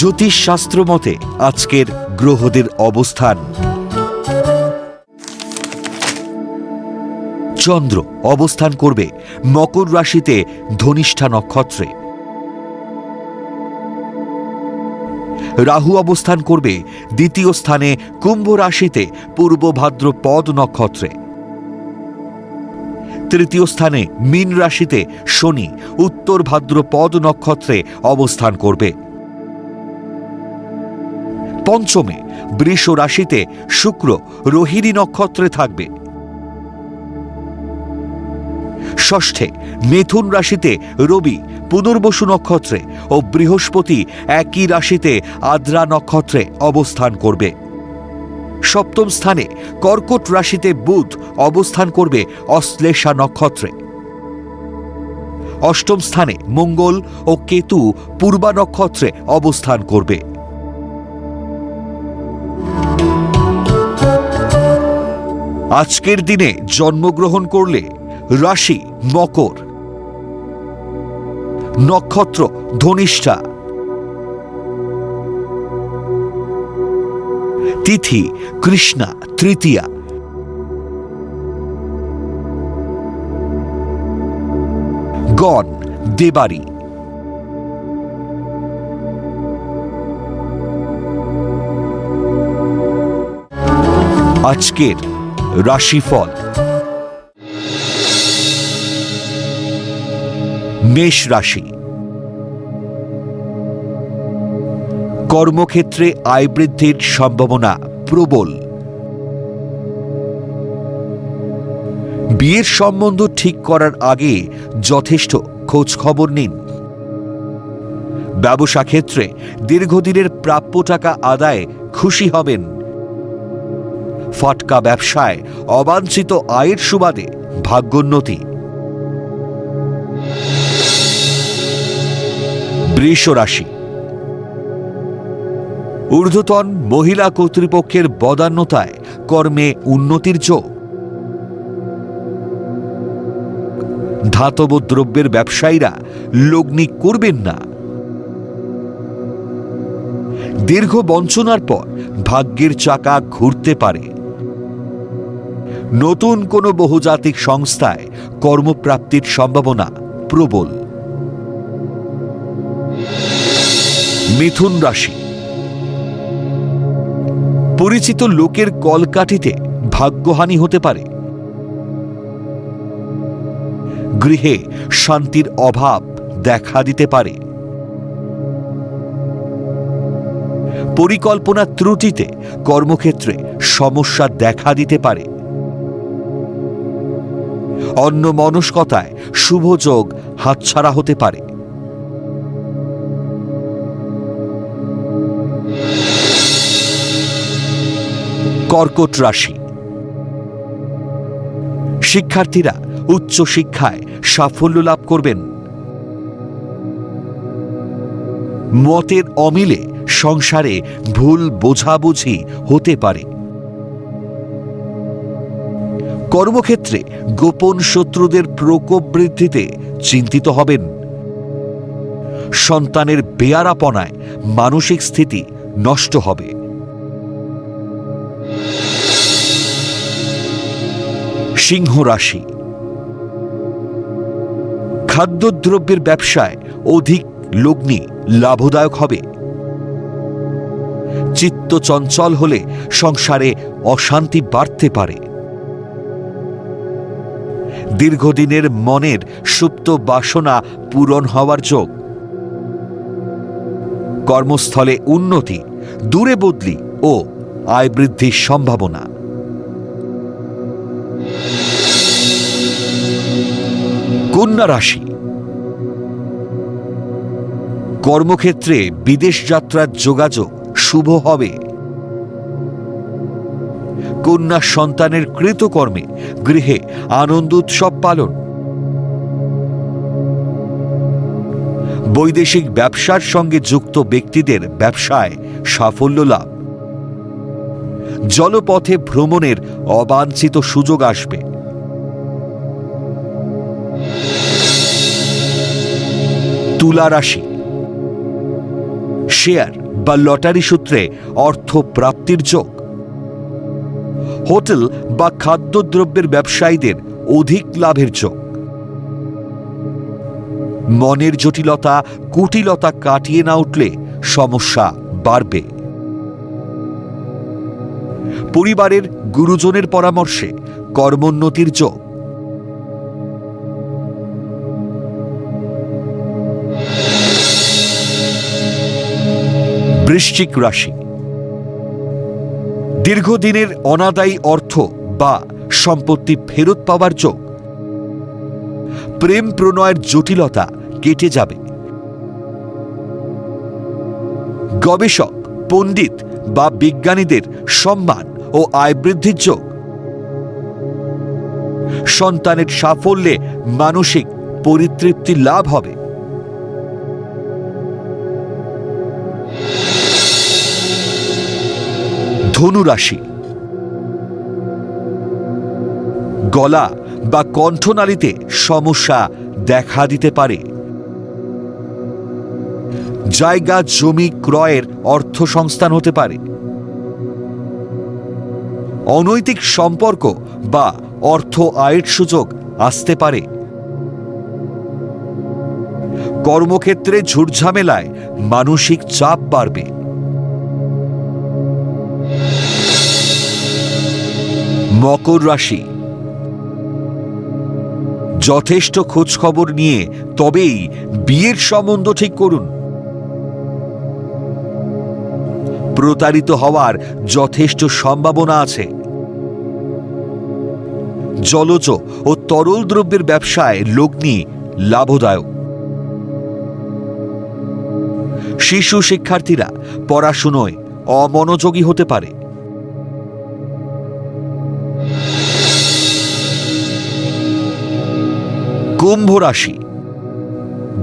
জ্যোতিষশাস্ত্র মতে আজকের গ্রহদের অবস্থান। চন্দ্র অবস্থান করবে মকর রাশিতে ধনিষ্ঠা নক্ষত্রে। রাহু অবস্থান করবে দ্বিতীয় স্থানে কুম্ভ রাশিতে পূর্ব ভাদ্রপদ নক্ষত্রে। তৃতীয় স্থানে মীন রাশিতে শনি, উত্তর ভাদ্রপদ নক্ষত্রে অবস্থান করবে। পঞ্চমে বৃষ রাশিতে শুক্র রোহিণী নক্ষত্রে থাকবে। ষষ্ঠে মিথুন রাশিতে রবি পুনর্বসু নক্ষত্রে ও বৃহস্পতি একই রাশিতে আদ্রা নক্ষত্রে অবস্থান করবে। সপ্তম স্থানে কর্কট রাশিতে বুধ অবস্থান করবে অশ্লেষা নক্ষত্রে। অষ্টম স্থানে মঙ্গল ও কেতু পূর্বা নক্ষত্রে অবস্থান করবে। আজকের দিনে জন্মগ্রহণ করলে রাশি মকর নক্ষত্র ধনিষ্ঠা তিথি কৃষ্ণা তৃতীয়া গণ দেবারি আজকের রাশিফল। মেষ রাশি। কর্মক্ষেত্রে আয় বৃদ্ধির সম্ভাবনা প্রবল। বিয়ের সম্বন্ধ ঠিক করার আগে যথেষ্ট খবর নিন। ব্যবসা ক্ষেত্রে দীর্ঘদিনের প্রাপ্য টাকা আদায় খুশি হবেন। ফটকা ব্যবসায় অবাঞ্ছিত আয়ের সুবাদে ভাগ্যোন্নতি। বৃষ রাশি ঊর্ধ্বতন মহিলা কর্তৃপক্ষের বদান্যতায় কর্মে উন্নতির যোগ। ধাতব দ্রব্যের ব্যবসায়ীরা লগ্নি করবেন না। দীর্ঘ বঞ্চনার পর ভাগ্যের চাকা ঘুরতে পারে। নতুন কোনো বহুজাতিক সংস্থায় কর্মপ্রাপ্তির সম্ভাবনা প্রবল। মিথুন রাশি। পরিচিত লোকের কলকাঠিতে ভাগ্যহানি হতে পারে। গৃহে শান্তির অভাব দেখা দিতে পারে। পরিকল্পনা ত্রুটিতে কর্মক্ষেত্রে সমস্যা দেখা দিতে পারে। অন্য মনস্কতায় শুভযোগ হাতছাড়া হতে পারে। কর্কট রাশি। শিক্ষার্থীরা উচ্চ শিক্ষায় সাফল্য লাভ করবেন। মতের অমিলে সংসারে ভুল বোঝাবুঝি হতে পারে। কর্মক্ষেত্রে গোপন শত্রুদের প্রকোপ বৃদ্ধিতে চিন্তিত হবেন। সন্তানের বেয়ারাপনায় মানসিক স্থিতি নষ্ট হবে। সিংহ রাশি। খাদ্যদ্রব্যের ব্যবসায় অধিক লগ্নি লাভদায়ক হবে। চিত্ত চঞ্চল হলে সংসারে অশান্তি বাড়তে পারে। দীর্ঘদিনের মনের সুপ্ত বাসনা পূরণ হওয়ার যোগ। কর্মস্থলে উন্নতি, দূরে বদলি ও আয় বৃদ্ধির সম্ভাবনা। কন্যা রাশি। কর্মক্ষেত্রে বিদেশ যাত্রার যোগাযোগ শুভ হবে। কন্যা সন্তানের কৃতকর্মে গৃহে আনন্দ উৎসব পালন। বৈদেশিক ব্যবসার সঙ্গে যুক্ত ব্যক্তিদের ব্যবসায় সাফল্য লাভ। জলপথে ভ্রমণের অবাঞ্ছিত সুযোগ আসবে। তুলা রাশি। শেয়ার বা লটারি সূত্রে অর্থ প্রাপ্তির যোগ। হোটেল বা খাদ্যদ্রব্যের ব্যবসায়ীদের অধিক লাভের যোগ মনের জটিলতা, কুটিলতা কাটিয়ে না উঠলে সমস্যা বাড়বে। পরিবারের গুরুজনের পরামর্শে কর্মোন্নতির যোগ বৃশ্চিক রাশি। দীর্ঘদিনের অনাদায়ী অর্থ বা সম্পত্তি ফেরত পাওয়ার যোগ, প্রেম প্রণয়ের জটিলতা কেটে যাবে। গবেষক, পণ্ডিত বা বিজ্ঞানীদের সম্মান ও আয় বৃদ্ধির যোগ। সন্তানের সাফল্যে মানসিক পরিতৃপ্তি লাভ হবে। ধনু রাশি। গলা বা কণ্ঠনালীতে সমস্যা দেখা দিতে পারে। জায়গা, জমি, ক্রয়ের অর্থ সংস্থান হতে পারে। অনৈতিক সম্পর্ক বা অর্থ আয়ের সুযোগ আসতে পারে। কর্মক্ষেত্রে ঝুটঝামেলায় মানসিক চাপ বাড়বে। মকর রাশি। যথেষ্ট খোঁজখবর নিয়ে তবেই বিয়ের সম্বন্ধ ঠিক করুন। প্রতারিত হওয়ার যথেষ্ট সম্ভাবনা আছে। জলজ ও তরল দ্রব্যের ব্যবসায় লগ্নি লাভদায়ক। শিশু শিক্ষার্থীরা পড়াশুনোয় অমনোযোগী হতে পারে। কুম্ভ রাশি।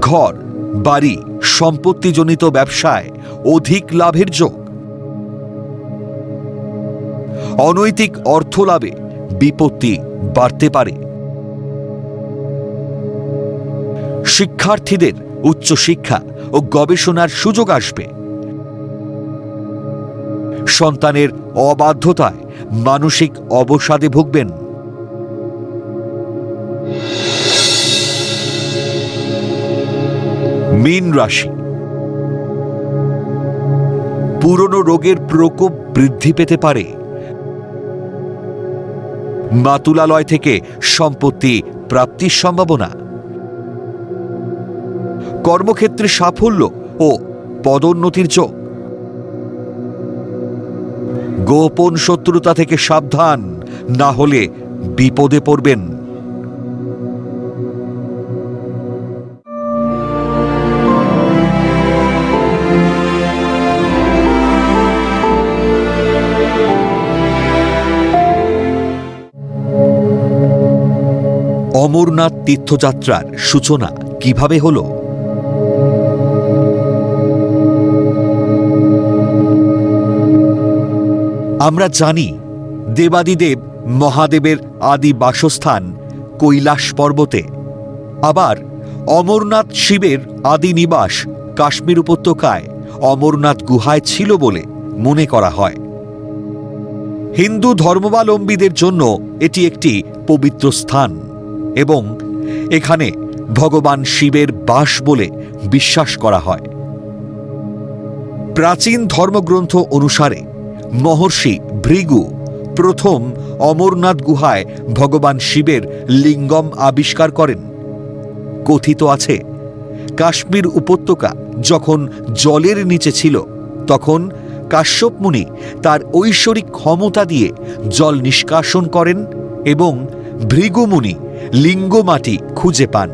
ঘর, বাড়ি, সম্পত্তিজনিত ব্যবসায় অধিক লাভের যোগ। অনৈতিক অর্থ লাভে বিপত্তি বাড়তে পারে। শিক্ষার্থীদের উচ্চশিক্ষা ও গবেষণার সুযোগ আসবে। সন্তানের অবাধ্যতায় মানসিক অবসাদে ভুগবেন। মীন রাশি। পুরনো রোগের প্রকোপ বৃদ্ধি পেতে পারে। মাতুলালয় থেকে সম্পত্তি প্রাপ্তির সম্ভাবনা। কর্মক্ষেত্রে সাফল্য ও পদোন্নতির যোগ। গোপন শত্রুতা থেকে সাবধান, না হলে বিপদে পড়বেন। অমরনাথ তীর্থযাত্রার সূচনা কীভাবে হল? আমরা জানি দেবাদিদেব মহাদেবের আদি বাসস্থান কৈলাস পর্বতে। আবার অমরনাথ শিবের আদি নিবাস কাশ্মীর উপত্যকায় অমরনাথ গুহায় ছিল বলে মনে করা হয়। হিন্দু ধর্মাবলম্বীদের জন্য এটি একটি পবিত্র স্থান। এবং এখানে ভগবান শিবের বাস বলে বিশ্বাস করা হয়। প্রাচীন ধর্মগ্রন্থ অনুসারে মহর্ষি ভৃগু প্রথম অমরনাথ গুহায় ভগবান শিবের লিঙ্গম আবিষ্কার করেন। কথিত আছে, কাশ্মীর উপত্যকা যখন জলের নিচে ছিল, তখন কাশ্যপ মুনি তার ঐশ্বরিক ক্ষমতা দিয়ে জল নিষ্কাশন করেন এবং ভৃগুমুনি লিঙ্গ মাটি খুঁজে পান।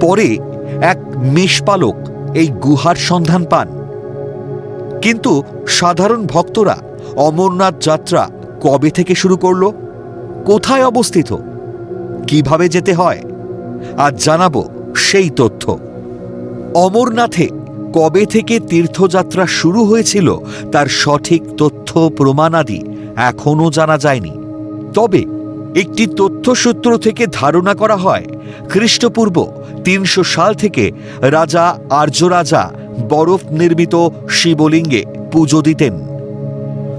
পরে এক মেষপালক এই গুহার সন্ধান পান। কিন্তু সাধারণ ভক্তরা অমরনাথ যাত্রা কবে থেকে শুরু করল? কোথায় অবস্থিত? কীভাবে যেতে হয়? আর জানাব সেই তথ্য। অমরনাথে কবে থেকে তীর্থযাত্রা শুরু হয়েছিল তার সঠিক তথ্য, প্রমাণাদি এখনও জানা যায়নি। তবে একটি তথ্যসূত্র থেকে ধারণা করা হয়, খ্রিস্টপূর্ব তিনশো সাল থেকে রাজা আর্যরাজা বরফ নির্মিত শিবলিঙ্গে পুজো দিতেন।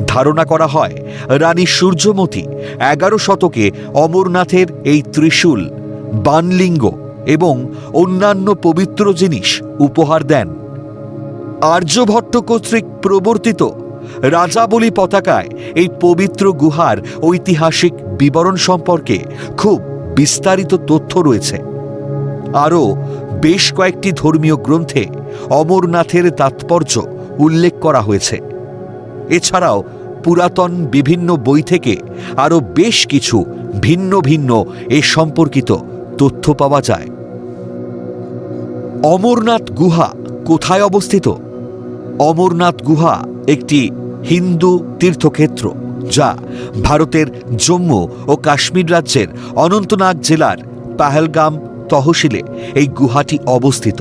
ধারণা করা হয়, রানী সূর্যমতী এগারো শতকে অমরনাথের এই ত্রিশূল, বানলিঙ্গ এবং অন্যান্য পবিত্র জিনিস উপহার দেন। আর্যভট্ট কর্তৃক প্রবর্তিত রাজাবলী পতাকায় এই পবিত্র গুহার ঐতিহাসিক বিবরণ সম্পর্কে খুব বিস্তারিত তথ্য রয়েছে। আরও বেশ কয়েকটি ধর্মীয় গ্রন্থে অমরনাথের তাৎপর্য উল্লেখ করা হয়েছে। এছাড়াও পুরাতন বিভিন্ন বই থেকে আরও বেশ কিছু ভিন্ন ভিন্ন এ সম্পর্কিত তথ্য পাওয়া যায়। অমরনাথ গুহা কোথায় অবস্থিত? অমরনাথ গুহা একটি হিন্দু তীর্থক্ষেত্র, যা ভারতের জম্মু ও কাশ্মীর রাজ্যের অনন্তনাগ জেলার পাহেলগাম তহসিলে এই গুহাটি অবস্থিত।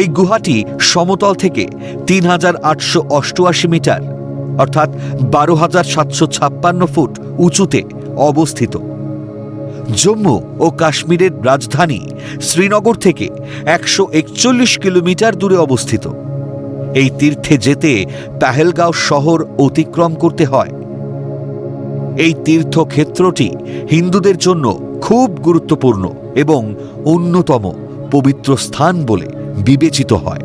এই গুহাটি সমতল থেকে তিন হাজার আটশো অষ্টআশি মিটার, অর্থাৎ বারো হাজার সাতশো ছাপ্পান্ন ফুট উঁচুতে অবস্থিত। জম্মু ও কাশ্মীরের রাজধানী শ্রীনগর থেকে একশো একচল্লিশ কিলোমিটার দূরে অবস্থিত। এই তীর্থে যেতে পাহেলগাঁও শহর অতিক্রম করতে হয়। এই তীর্থক্ষেত্রটি হিন্দুদের জন্য খুব গুরুত্বপূর্ণ এবং অন্যতম পবিত্র স্থান বলে বিবেচিত হয়।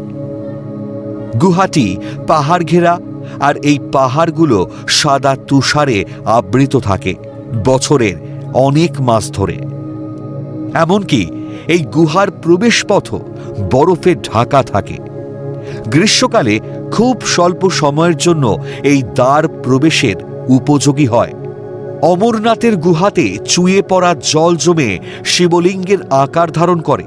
গুহাটি পাহাড় ঘেরা আর এই পাহাড়গুলো সাদা তুষারে আবৃত থাকে বছরের অনেক মাস ধরে। এমনকি এই গুহার প্রবেশপথ বরফে ঢাকা থাকে। গ্রীষ্মকালে খুব স্বল্প সময়ের জন্য এই দ্বার প্রবেশের উপযোগী হয়। অমরনাথের গুহাতে চুয়ে পড়া জল জমে শিবলিঙ্গের আকার ধারণ করে।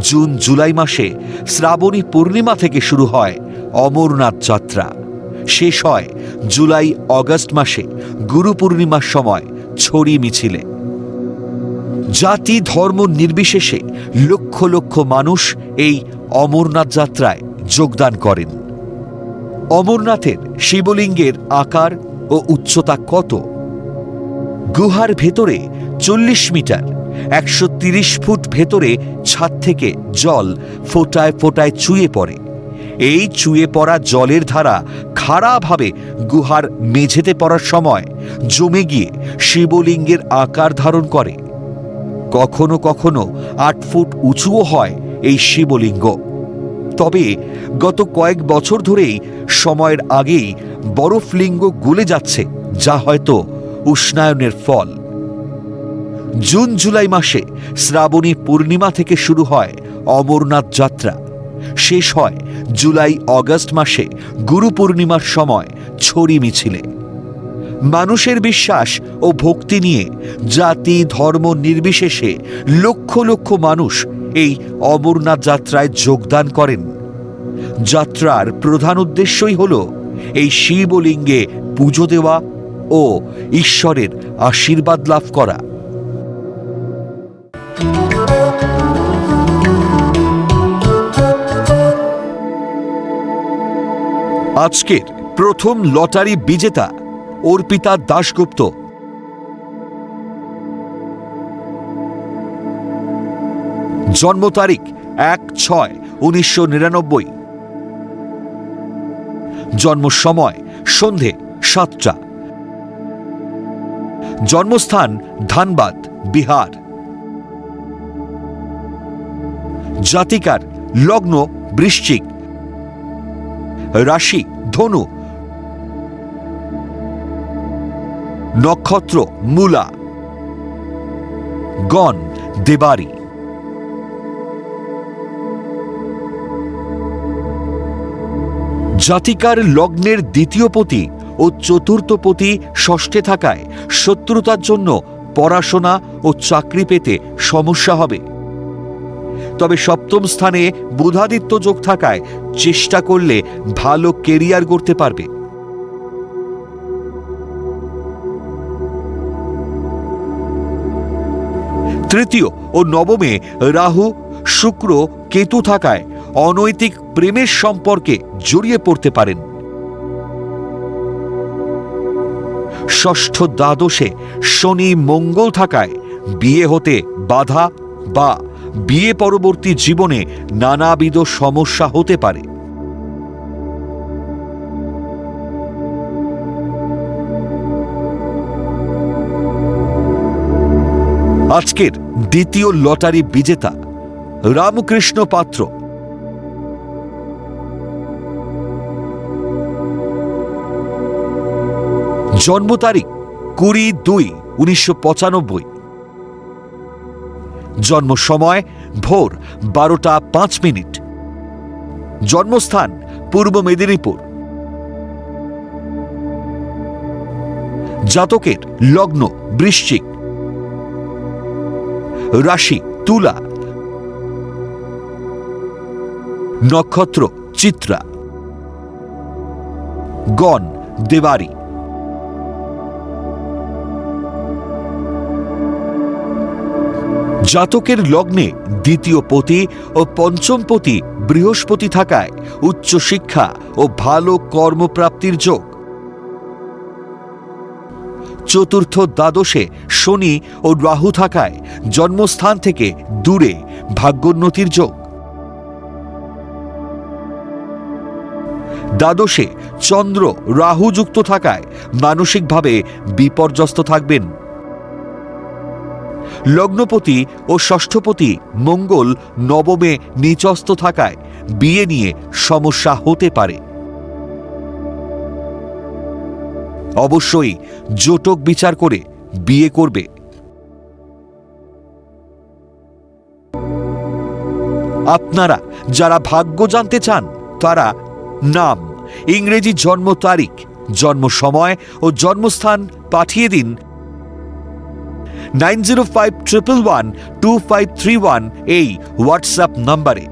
জুন, জুলাই মাসে শ্রাবণী পূর্ণিমা থেকে শুরু হয় অমরনাথ যাত্রা। শেষ হয় জুলাই, অগস্ট মাসে গুরু পূর্ণিমার সময় ছড়ি মিছিলে। জাতি ধর্ম নির্বিশেষে লক্ষ লক্ষ মানুষ এই অমরনাথ যাত্রায় যোগদান করেন। অমরনাথের শিবলিঙ্গের আকার ও উচ্চতা কত? গুহার ভেতরে চল্লিশ মিটার, একশো ফুট ভেতরে ছাদ থেকে জল ফোটায় ফোটায় চুয়ে পড়ে। এই চুয়ে পড়া জলের ধারা খাড়াভাবে গুহার মেঝেতে পড়ার সময় জমে গিয়ে শিবলিঙ্গের আকার ধারণ করে। কখনো কখনো আট ফুট উঁচুও হয় এই শিবলিঙ্গ। তবে গত কয়েক বছর ধরেই সময়ের আগেই বরফলিঙ্গ গলে যাচ্ছে, যা হয়তো উষ্ণায়নের ফল। জুন জুলাই মাসে শ্রাবণী পূর্ণিমা থেকে শুরু হয় অমরনাথ যাত্রা। শেষ হয় জুলাই অগস্ট মাসে গুরু পূর্ণিমার সময় ছড়ি মিছিলে। মানুষের বিশ্বাস ও ভক্তি নিয়ে জাতি, ধর্ম নির্বিশেষে লক্ষ লক্ষ মানুষ এই অমরনাথ যাত্রায় যোগদান করেন। যাত্রার প্রধান উদ্দেশ্যই হল এই শিবলিঙ্গে পুজো দেওয়া ও ঈশ্বরের আশীর্বাদ লাভ করা। আজকের প্রথম লটারি বিজেতা অর্পিতা দাশগুপ্ত। জন্ম তারিখ এক ছয় উনিশশো নিরানব্বই। জন্ম সময় সন্ধে সাতটা। জন্মস্থান ধানবাদ, বিহার। জাতিকার লগ্ন বৃশ্চিক। রাশি ধনু নক্ষত্র, মূলা। গণ, দেবারি। জাতিকার লগ্নের দ্বিতীয় পতি ও চতুর্থ পতি ষষ্ঠে থাকায় শত্রুতার জন্য পড়াশোনা ও চাকরি পেতে সমস্যা হবে। তবে সপ্তম স্থানে বুধাদিত্য যোগ থাকায় চেষ্টা করলে ভালো কেরিয়ার গড়তে পারবে। তৃতীয় ও নবমে রাহু, শুক্র, কেতু থাকায় অনৈতিক প্রেমের সম্পর্কে জড়িয়ে পড়তে পারেন। ষষ্ঠ দ্বাদশে শনি মঙ্গল থাকায় বিয়ে হতে বাধা বা বিয়ে পরবর্তী জীবনে নানাবিধ সমস্যা হতে পারে। আজকের দ্বিতীয় লটারি বিজেতা রামকৃষ্ণ পাত্র। জন্ম তারিখ কুড়ি দুই উনিশশো পঁচানব্বই। জন্ম সময় ভোর বারোটা পাঁচ মিনিট। জন্মস্থান পূর্ব মেদিনীপুর। জাতকের লগ্ন বৃশ্চিক। রাশি, তুলা। নক্ষত্র, চিত্রা। গণ, দেবারি। জাতকের লগ্নে দ্বিতীয় পতি ও পঞ্চম পতি বৃহস্পতি থাকায় উচ্চশিক্ষা ও ভালো কর্মপ্রাপ্তির যোগ। চতুর্থ দ্বাদশে শনি ও রাহু থাকায় জন্মস্থান থেকে দূরে ভাগ্যোন্নতির যোগ। দ্বাদশে চন্দ্র রাহু যুক্ত থাকায় মানসিকভাবে বিপর্যস্ত থাকবেন। লগ্নপতি ও ষষ্ঠপতি মঙ্গল নবমে নিচস্ত থাকায় বিয়ে নিয়ে সমস্যা হতে পারে। অবশ্যই জোটক বিচার করে বিয়ে করবে। আপনারা যারা ভাগ্য জানতে চান, তারা নাম, ইংরেজি জন্ম তারিখ, জন্ম সময় ও জন্মস্থান পাঠিয়ে দিন nine zero five triple one two five three one এই হোয়াটসঅ্যাপ নম্বরে।